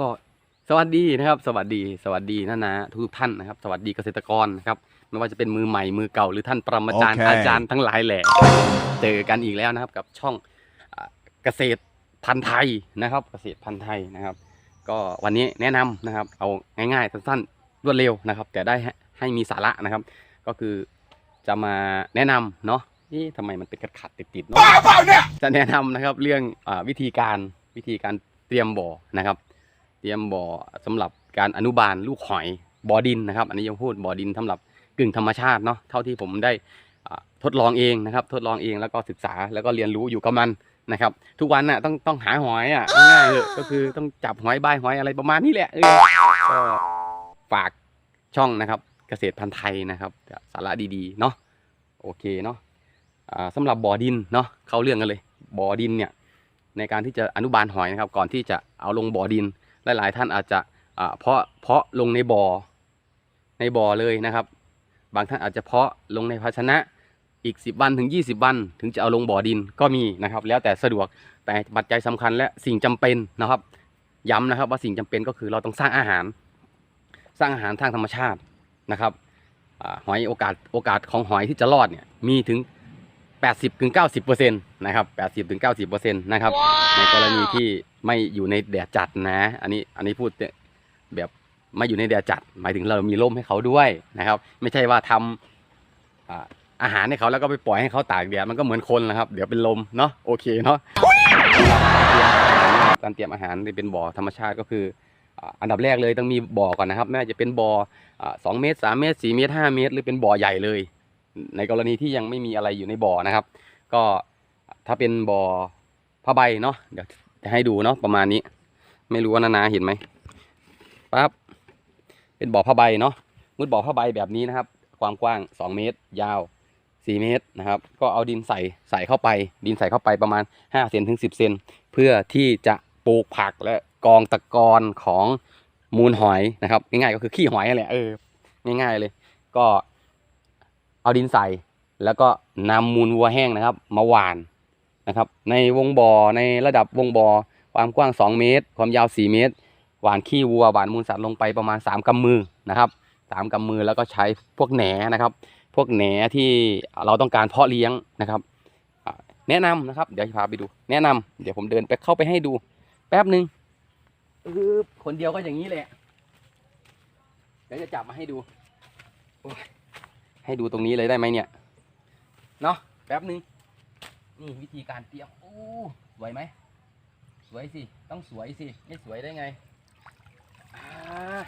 ก็สวัสดีนะครับ สวัสดีสวัสดีนะนะทุกท่านนะครับ สวัสดีเกษตรกรนะครับไม่ว่าจะเป็นมือใหม่มือเก่าหรือท่านปรมาจารย์โอเคอาจารย์ทั้งหลายแหละเจอกันอีกแล้วนะครับกับช่องอ่าเกษตรพันธุ์ไทยนะครับ เกษตรพันธุ์ไทยนะครับ ก็วันนี้แนะนำนะครับ เอาง่ายๆสั้นๆรวดเร็วนะครับ แต่ได้ให้ให้มีสาระนะครับ ก็คือจะมาแนะนำเนาะนี่ทำไมมันเป็นขัดๆติดๆเนาะจะแนะนำนะครับ เรื่องอาวิธีการวิธีการเตรียมบ่อนะครับ เตรียมบ่อสำหรับการอนุบาลลูกหอยบ่อดินนะครับ อันนี้ยังพูดบ่อดินสำหรับกึ่งธรรมชาติเนาะเท่าที่ผมได้ทดลองเองนะครับ ทดลองเองแล้วก็ศึกษาแล้วก็เรียนรู้อยู่กับมันนะครับ ทุกวันน่ะต้องต้องหาหอยอะง่ายเลยก็คือต้องจับหอยใบหอยอะไรประมาณนี้แหละเออก็ฝากช่องนะครับ เกษตรพันธุ์ไทยนะครับสาระดีๆเนาะโอเคเนาะอ่าสำหรับบ่อดินเนาะเข้าเรื่องกันเลยบ่อดินเนี่ยในการที่จะอนุบาลหอยนะครับ ก่อนที่จะเอาลงบ่อดิน หลาย ๆ ท่านอาจจะเพาะเพาะลงในบ่อในบ่อเลยนะครับ บางท่านอาจจะเพาะลงในภาชนะอีก 10 วันถึง 20 วัน ถึงจะเอาลงบ่อดินก็มีนะครับ แล้วแต่สะดวกแต่ปัจจัยสำคัญและสิ่งจำเป็นนะครับ ย้ำนะครับว่าสิ่งจำเป็นก็คือเราต้องสร้างอาหาร สร้างอาหารทางธรรมชาตินะครับอหอยโอกาสโอกาสของหอยที่จะรอดเนี่ยมีถึง 80ถึง90เปอร์เซ็นต์นะครับ80ถึง90เปอร์เซ็นต์นะครับ ในกรณีที่ไม่อยู่ในแดดจัดนะ อันนี้อันนี้พูดแบบไม่อยู่ในแดดจัด หมายถึงเรามีร่มให้เขาด้วยนะครับ ไม่ใช่ว่าทำอ่าอาหารให้เขาแล้วก็ไปปล่อยให้เขาตากแดดมันก็เหมือนคนนะครับ เดี๋ยวเป็นลมเนาะโอเคเนาะการเตรียมอาหารที่เป็นบ่อธรรมชาติก็คืออ่าอันดับแรกเลยต้องมีบ่อก่อนนะครับไม่ว่าจะเป็นบ่ออ่าสองเมตรสามเมตรสี่เมตรห้าเมตร หรือเป็นบ่อใหญ่เลย ในกรณีที่ยังไม่มีอะไรอยู่ในบ่อนะครับ ก็ถ้าเป็นบ่อผ้าใบเนาะเดี๋ยวจะให้ดูเนาะประมาณนี้ ไม่รู้ว่านานาเห็นไหมปั๊บเป็นบ่อผ้าใบเนาะมุดบ่อผ้าใบแบบนี้นะครับ ความกว้าง 2 เมตร ยาว 4 เมตรนะครับ ก็เอาดินใส่ใส่เข้าไป ดินใส่เข้าไปประมาณ5เซนถึง 10เซนเพื่อที่จะปลูกผักและกองตะกอนของมูลหอยนะครับ ง่ายๆก็คือขี้หอยนั่นแหละเออง่ายๆเลย ก็ เอาดินใส่ แล้วก็นำมูลวัวแห้งนะครับ มาหว่านนะครับ ในวงบ่อในระดับวงบ่อความกว้าง 2 เมตร ความยาว 4 เมตร หว่านขี้วัวหว่านมูลสัตว์ลงไปประมาณ 3กำมือนะครับสามกำมือแล้วก็ใช้พวกแหนนะครับ พวกแหนที่เราต้องการเพาะเลี้ยงนะครับแนะนำนะครับ เดี๋ยวจะพาไปดู แนะนำเดี๋ยวผมเดินไปเข้าไปให้ดู แป๊บหนึ่งคนเดียวก็อย่างนี้แหละเดี๋ยวจะจับมาให้ดูโอ้ ให้ดูตรงนี้เลยได้ไหมเนี่ย เนาะแป๊บหนึ่งนี่วิธีการเตรียมโอ้สวยไหม สวยสิ ต้องสวยสิ ไม่สวยได้ไงอ่า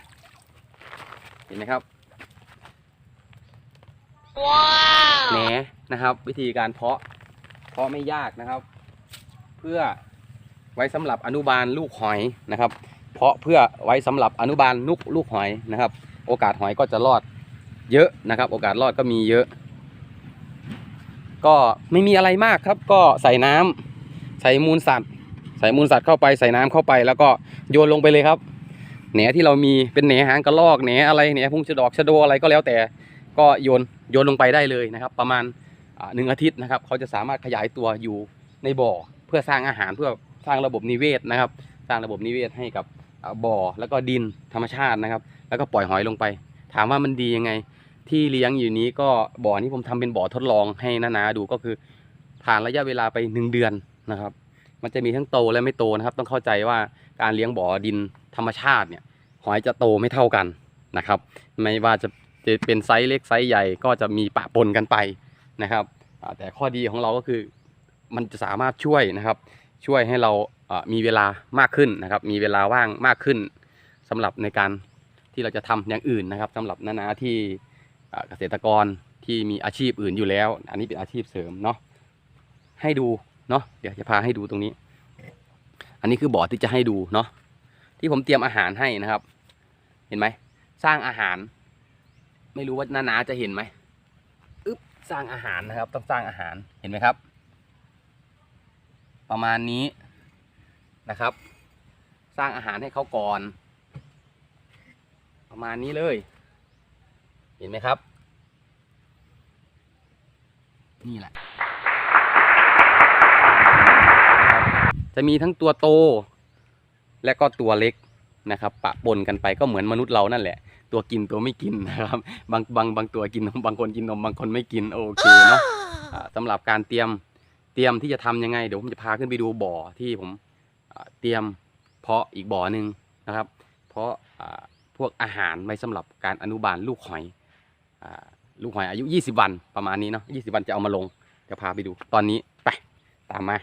เห็นไหมครับแหนนะครับ วิธีการเพาะ เพาะไม่ยากนะครับ เพื่อไว้สำหรับอนุบาลลูกหอยนะครับ เพาะเพื่อไว้สำหรับอนุบาลลูกลูกหอยนะครับ โอกาสหอยก็จะรอด เยอะนะครับ โอกาสรอดก็มีเยอะ ก็ไม่มีอะไรมากครับ ก็ใส่น้ำใส่มูลสัตว์ ใส่มูลสัตว์เข้าไปใส่น้ำเข้าไป แล้วก็โยนลงไปเลยครับแหนที่เรามีเป็นแหนหางกระรอกแหนอะไรแหนพุ่งชะดอกชะโดอะไรก็แล้วแต่ ก็โยนโยนลงไปได้เลยนะครับ ประมาณหนึ่งอาทิตย์นะครับ เขาจะสามารถขยายตัวอยู่ในบ่อ เพื่อสร้างอาหารเพื่อสร้างระบบนิเวศนะครับ สร้างระบบนิเวศให้กับบ่อแล้วก็ดินธรรมชาตินะครับ แล้วก็ปล่อยหอยลงไป ถามว่ามันดียังไง ที่เลี้ยงอยู่นี้ก็บ่อนี้ผมทำเป็นบ่อทดลองให้นาๆดูก็คือ ผ่านระยะเวลาไปหนึ่งเดือนนะครับ มันจะมีทั้งโตและไม่โตนะครับ ต้องเข้าใจว่าการเลี้ยงบ่อดินธรรมชาติเนี่ยหอยจะโตไม่เท่ากันนะครับ ไม่ว่าจะจะเป็นไซส์เล็กไซส์ใหญ่ก็จะมีปะปนกันไปนะครับแต่ข้อดีของเราก็คือมันจะสามารถช่วยนะครับ ช่วยให้เรามีเวลามากขึ้นนะครับ มีเวลาว่างมากขึ้นสำหรับในการที่เราจะทำอย่างอื่นนะครับสำหรับนานาที่ เกษตรกรที่มีอาชีพอื่นอยู่แล้ว อันนี้เป็นอาชีพเสริมเนาะให้ดูเนาะเดี๋ยวจะพาให้ดูตรงนี้ อันนี้คือบ่อที่จะให้ดูเนาะที่ผมเตรียมอาหารให้นะครับ เห็นไหมสร้างอาหาร ไม่รู้ว่านานาจะเห็นไหมอึ๊บสร้างอาหารนะครับ ต้องสร้างอาหารเห็นไหมครับ ประมาณนี้นะครับ สร้างอาหารให้เขาก่อน ประมาณนี้เลย เห็นไหมครับ นี่แหละ จะมีทั้งตัวโต และก็ตัวเล็กนะครับ ปะปนกันไปก็เหมือนมนุษย์เรานั่นแหละ ตัวกินตัวไม่กินนะครับ บางบางบางตัวกินนมบางคนกินนมบางคนไม่กินโอเคเนาะสำหรับการเตรียมเตรียมที่จะทำยังไงเดี๋ยวผมจะพาขึ้นไปดูบ่อที่ผมเตรียมเพาะอีกบ่อหนึ่งนะครับ เพราะพวกอาหารไว้สำหรับการอนุบาลลูกหอย ลูกหอยอายุ 20 วันประมาณนี้เนาะ20 วันจะเอามาลงเดี๋ยวพาไปดูตอนนี้ไปตามมา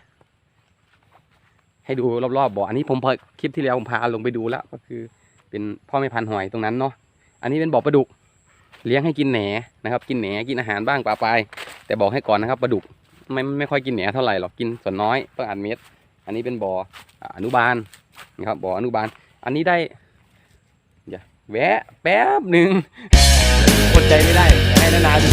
ให้ดูรอบๆบ่ออันนี้ผมพอคลิปที่แล้วผมพาลงไปดูแล้วก็คือ เป็นพ่อแม่พันหอยตรงนั้นเนาะอันนี้เป็นบ่อปลาดุกเลี้ยงให้กินแหนนะครับ กินแหนกินอาหารบ้างปลาปลายแต่บอกให้ก่อนนะครับปลาดุกไม่ไม่ค่อยกินแหนเท่าไหร่หรอกกินส่วนน้อยต้องอัดเม็ดอันนี้เป็นบ่ออนุบาลนะครับบ่ออนุบาล อันนี้ได้เดี๋ยวแวะแป๊บหนึ่ง ดใจไม่ได้ให้นานาดู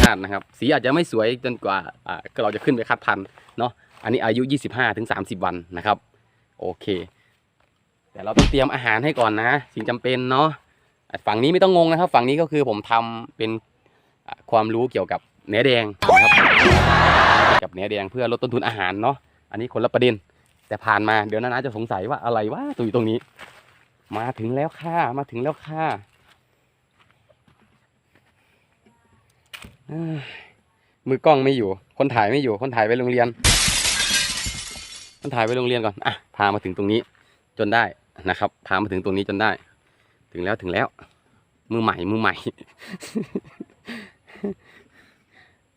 ชาตินะครับ สีอาจจะไม่สวยจนกว่าอ่าเราจะขึ้นไปคัดพันธุ์เนาะอันนี้อายุ 25ถึง30 วันนะครับ โอเค แต่เราต้องเตรียมอาหารให้ก่อนนะ สิ่งจำเป็นเนาะฝั่งนี้ไม่ต้องงงนะครับ ฝั่งนี้ก็คือผมทำเป็นความรู้เกี่ยวกับเนื้อแดงนะครับกับเนื้อแดงเพื่อลดต้นทุนอาหารเนาะอันนี้คนละประเด็น แต่ผ่านมาเดี๋ยวนานาจะสงสัยว่าอะไรวะตัวอยู่ตรงนี้ มาถึงแล้วค่ะมาถึงแล้วค่ะมือกล้องไม่อยู่ คนถ่ายไม่อยู่ คนถ่ายไปโรงเรียน คนถ่ายไปโรงเรียนก่อนอะพามาถึงตรงนี้ จนได้นะครับ พามาถึงตรงนี้จนได้ ถึงแล้วถึงแล้ว มือใหม่มือใหม่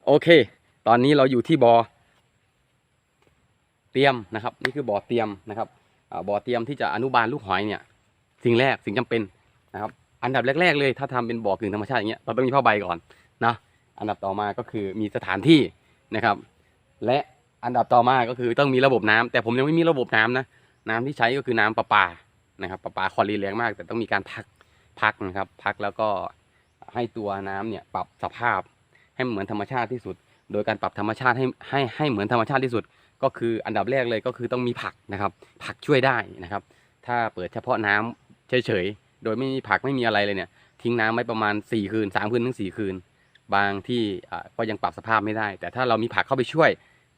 โอเค ตอนนี้เราอยู่ที่บอ่อ เตรียมนะครับ นี่คือบ่อเตรียมนะครับบ่อเตรียมที่จะอนุบาลลูกหอยเนี่ย สิ่งแรกสิ่งจำเป็นนะครับ อันดับแรก ๆ เลย ถ้าทำเป็นบ่อกึ่งธรรมชาติอย่างเงี้ยเราต้องมีผ้าใบก่อนนะอันดับต่อมาก็คือมีสถานที่นะครับ และอันดับต่อมาก็คือต้องมีระบบน้ำแต่ผมยังไม่มีระบบน้ำนะน้ำที่ใช้ก็คือน้ำประปานะครับประปาคอรีแรงมาก แต่ต้องมีการพักพักนะครับ พักแล้วก็ให้ตัวน้ำเนี่ยปรับสภาพให้เหมือนธรรมชาติที่สุด โดยการปรับธรรมชาติให้ให้ให้เหมือนธรรมชาติที่สุด ก็คืออันดับแรกเลยก็คือต้องมีผักนะครับ ผักช่วยได้นะครับ ถ้าเปิดเฉพาะน้ำเฉยๆ โดยไม่มีผักไม่มีอะไรเลยเนี่ย ทิ้งน้ำไว้ประมาณ 4 คืน3คืนถึง4คืน บางที่ก็ยังปรับสภาพไม่ได้ แต่ถ้าเรามีผักเข้าไปช่วย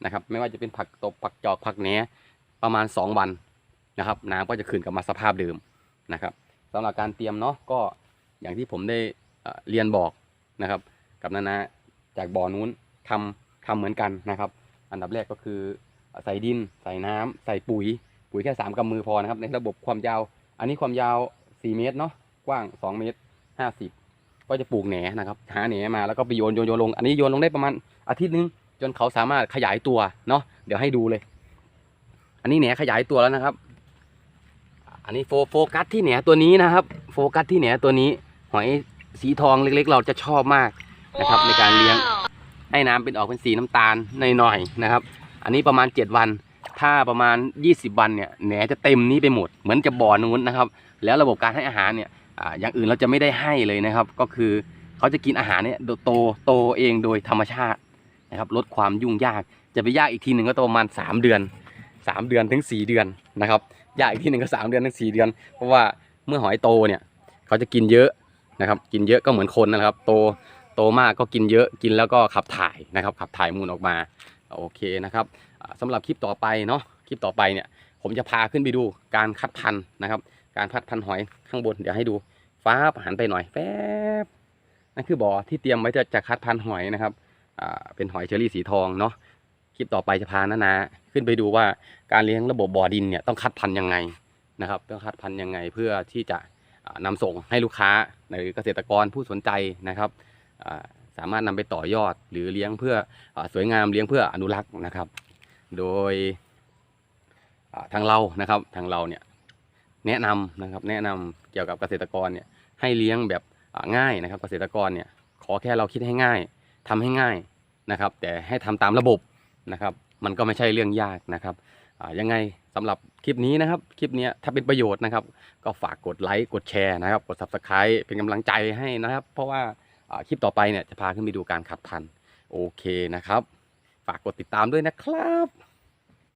นะครับ ไม่ว่าจะเป็นผักตบผักจอกผักแหนประมาณ 2 วันนะครับ น้ำก็จะคืนกลับมาสภาพเดิมนะครับสำหรับการเตรียมเนาะก็อย่างที่ผมได้เรียนบอกนะครับ กับนานาจากบ่อนู้นทำทำเหมือนกันนะครับ อันดับแรกก็คือ ใส่ดิน ใส่น้ำใส่ปุ๋ย ปุ๋ยแค่สามกำมือพอนะครับ ในระบบความยาว อันนี้ความยาว 4 เมตรเนาะ กว้าง 2 เมตร 50 ก็จะปลูกแหนนะครับ หาแหนมาแล้วก็ไปโยนโยนโยนลง อันนี้โยนลงได้ประมาณอาทิตย์นึง จนเขาสามารถขยายตัวเนาะ เดี๋ยวให้ดูเลย อันนี้แหนขยายตัวแล้วนะครับ อันนี้โฟโฟกัสที่แหนตัวนี้นะครับ โฟกัสที่แหนตัวนี้ หอยสีทองเล็กๆ เราจะชอบมากนะครับ ในการเลี้ยง ให้น้ำเป็นออกเป็นสีน้ำตาลหน่อยๆนะครับ อันนี้ประมาณ 7 วัน ถ้าประมาณ 20 วันเนี่ยแหนจะเต็มนี้ไปหมด เหมือนจะบ่อนู้นนะครับ แล้วระบบการให้อาหารเนี่ยออย่างอื่นเราจะไม่ได้ให้เลยนะครับ ก็คือเขาจะกินอาหารเนี่ยโตโตเองโดยธรรมชาตินะครับ ลดความยุ่งยาก จะไปยากอีกทีหนึ่งก็ประมาณ 3 เดือน 3 เดือนถึง 4 เดือนนะครับ ยากอีกทีหนึ่งก็ 3 เดือนถึง 4 เดือน เพราะว่าเมื่อหอยโตเนี่ยเขาจะกินเยอะนะครับ กินเยอะก็เหมือนคนนะครับ โตโตมากก็กินเยอะ กินแล้วก็ขับถ่ายนะครับ ขับถ่ายมูลออกมา โอเคนะครับอ่าสำหรับคลิปต่อไปเนาะคลิปต่อไปเนี่ยผมจะพาขึ้นไปดูการคัดพันธุ์นะครับ การคัดพันธุ์หอยข้างบนเดี๋ยวให้ดูฟ้าหันไปหน่อยแป๊บนั่นคือบ่อที่เตรียมไว้จะจะคัดพันธุ์หอยนะครับเป็นหอยเชอรี่สีทองเนาะคลิปต่อไปจะพานานาขึ้นไปดูว่าการเลี้ยงระบบบ่อดินเนี่ยต้องคัดพันธุ์ยังไงนะครับต้องคัดพันธุ์ยังไงเพื่อที่จะอ่านำส่งให้ลูกค้าหรือเกษตรกรผู้สนใจนะครับ สามารถนำไปต่อยอดหรือเลี้ยงเพื่ออสวยงามเลี้ยงเพื่ออนุรักษ์นะครับ โดยทางเรานะครับทางเราเนี่ยแนะนำนะครับแนะนำเกี่ยวกับเกษตรกรเนี่ยให้เลี้ยงแบบง่ายนะครับ เกษตรกรเนี่ยขอแค่เราคิดให้ง่ายทำให้ง่ายนะครับ แต่ให้ทำตามระบบนะครับ มันก็ไม่ใช่เรื่องยากนะครับยังไงสำหรับคลิปนี้นะครับ คลิปนี้ถ้าเป็นประโยชน์นะครับ ก็ฝากกดไลค์กดแชร์นะครับ กด subscribe เป็นกำลังใจให้นะครับ เพราะว่า คลิปต่อไปเนี่ยจะพาขึ้นไปดูการขับพันโอเคนะครับ ฝากกดติดตามด้วยนะครับ